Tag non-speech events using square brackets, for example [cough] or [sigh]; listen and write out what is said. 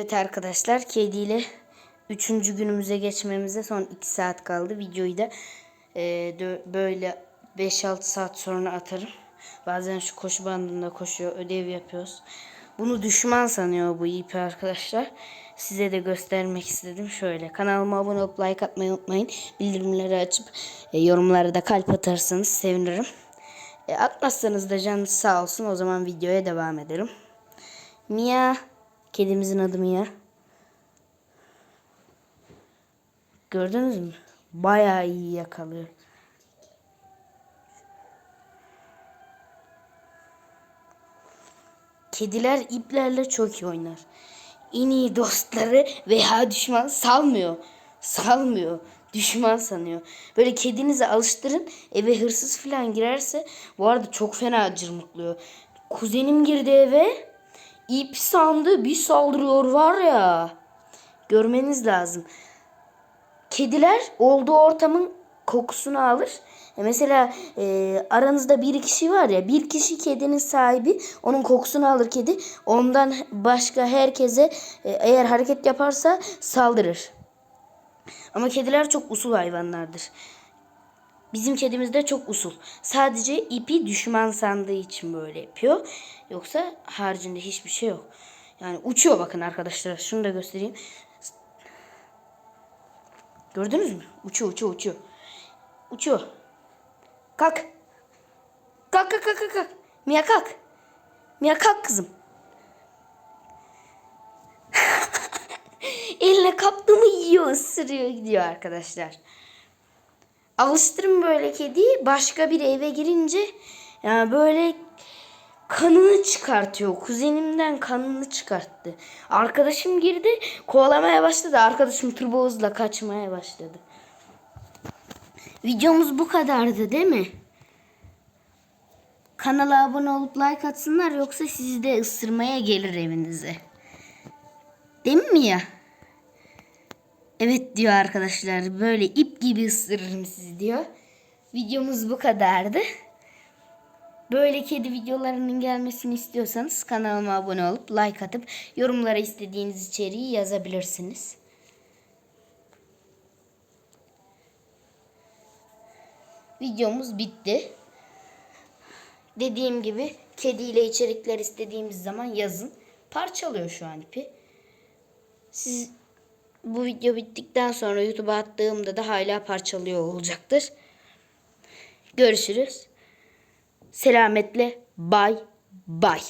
Evet arkadaşlar kediyle üçüncü günümüze geçmemize son 2 saat kaldı. Videoyu da e, böyle 5-6 saat sonra atarım. Bazen şu koşu bandında koşuyor ödev yapıyoruz. Bunu düşman sanıyor bu ipi arkadaşlar. Size de göstermek istedim. Şöyle kanalıma abone olup like atmayı unutmayın. Bildirimleri açıp e, yorumlara da kalp atarsanız sevinirim. E, atmazsanız da canınız sağ olsun. O zaman videoya devam edelim. Mia. Kedimizin adı Mia. Gördünüz mü? Bayağı iyi yakalıyor. Kediler iplerle çok iyi oynar. En iyi dostları veya düşman salmıyor. Salmıyor. Düşman sanıyor. Böyle kedinizi alıştırın. Eve hırsız falan girerse bu arada çok fena cırmıklıyor. Kuzenim girdi eve. İp sandı bir saldırıyor var ya. Görmeniz lazım. Kediler olduğu ortamın kokusunu alır. E mesela e, aranızda bir kişi var ya bir kişi kedinin sahibi onun kokusunu alır kedi. Ondan başka herkese e, eğer hareket yaparsa saldırır. Ama kediler çok usul hayvanlardır. Bizim kedimiz de çok usul. Sadece ipi düşman sandığı için böyle yapıyor. Yoksa haricinde hiçbir şey yok. Yani uçuyor bakın arkadaşlar. Şunu da göstereyim. Gördünüz mü? Uçuyor, uçuyor, uçuyor. Uçuyor. Kalk. Kalk, kalk, kalk, kalk. Mia kalk. Mia kalk kızım. [laughs] Eline kaptığımı yiyor, ısırıyor gidiyor arkadaşlar. Alıştırın böyle kediyi. Başka bir eve girince yani böyle kanını çıkartıyor. Kuzenimden kanını çıkarttı. Arkadaşım girdi kovalamaya başladı. Arkadaşım turbo hızla kaçmaya başladı. Videomuz bu kadardı değil mi? Kanala abone olup like atsınlar yoksa sizi de ısırmaya gelir evinize. Değil mi ya? Evet diyor arkadaşlar. Böyle ip gibi ısırırım sizi diyor. Videomuz bu kadardı. Böyle kedi videolarının gelmesini istiyorsanız kanalıma abone olup like atıp yorumlara istediğiniz içeriği yazabilirsiniz. Videomuz bitti. Dediğim gibi kediyle içerikler istediğimiz zaman yazın. Parçalıyor şu an ipi. Siz bu video bittikten sonra YouTube'a attığımda da hala parçalıyor olacaktır. Görüşürüz. Selametle bay bay.